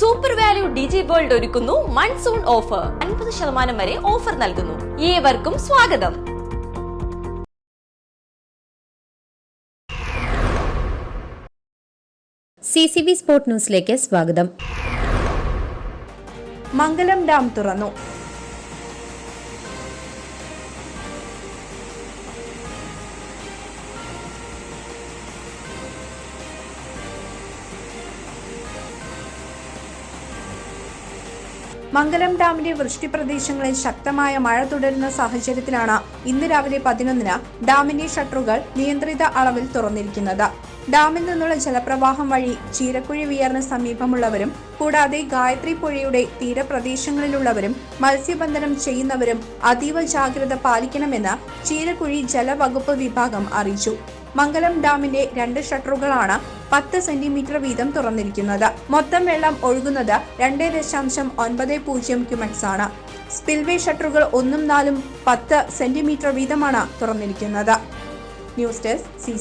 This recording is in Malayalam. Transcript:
സൂപ്പർ വാല്യൂ ഡിജി വേൾഡ് ഒരുക്കുന്നു മൺസൂൺ ഓഫർ അൻപത് ശതമാനം വരെ ഓഫർ നൽകുന്നു. ഏവർക്കും സ്വാഗതം. സി സി ബി സ്പോർട് ന്യൂസിലേക്ക് സ്വാഗതം. മംഗലം ഡാം തുറന്നു. മംഗലം ഡാമിന്റെ വൃഷ്ടി പ്രദേശങ്ങളിൽ ശക്തമായ മഴ തുടരുന്ന സാഹചര്യത്തിലാണ് ഇന്ന് രാവിലെ പതിനൊന്നിന് ഡാമിന്റെ ഷട്ടറുകൾ നിയന്ത്രിത അളവിൽ തുറന്നിരിക്കുന്നത്. ഡാമിൽ നിന്നുള്ള ജലപ്രവാഹം വഴി ചീരക്കുഴി വിയറിന് സമീപമുള്ളവരും കൂടാതെ ഗായത്രി പുഴയുടെ തീരപ്രദേശങ്ങളിലുള്ളവരും മത്സ്യബന്ധനം ചെയ്യുന്നവരും അതീവ ജാഗ്രത പാലിക്കണമെന്ന് ചീരക്കുഴി ജലവകുപ്പ് വിഭാഗം അറിയിച്ചു. മംഗലം ഡാമിന്റെ രണ്ട് ഷട്ടറുകളാണ് പത്ത് സെന്റിമീറ്റർ വീതം തുറന്നിരിക്കുന്നത്. മൊത്തം വെള്ളം ഒഴുകുന്നത് രണ്ട് ദശാംശം ഒൻപത് പൂജ്യം ക്യുമെക്സ് ആണ്. സ്പിൽവേ ഷട്ടറുകൾ ഒന്നും നാലും പത്ത് സെന്റിമീറ്റർ വീതമാണ് തുറന്നിരിക്കുന്നത്. News desk C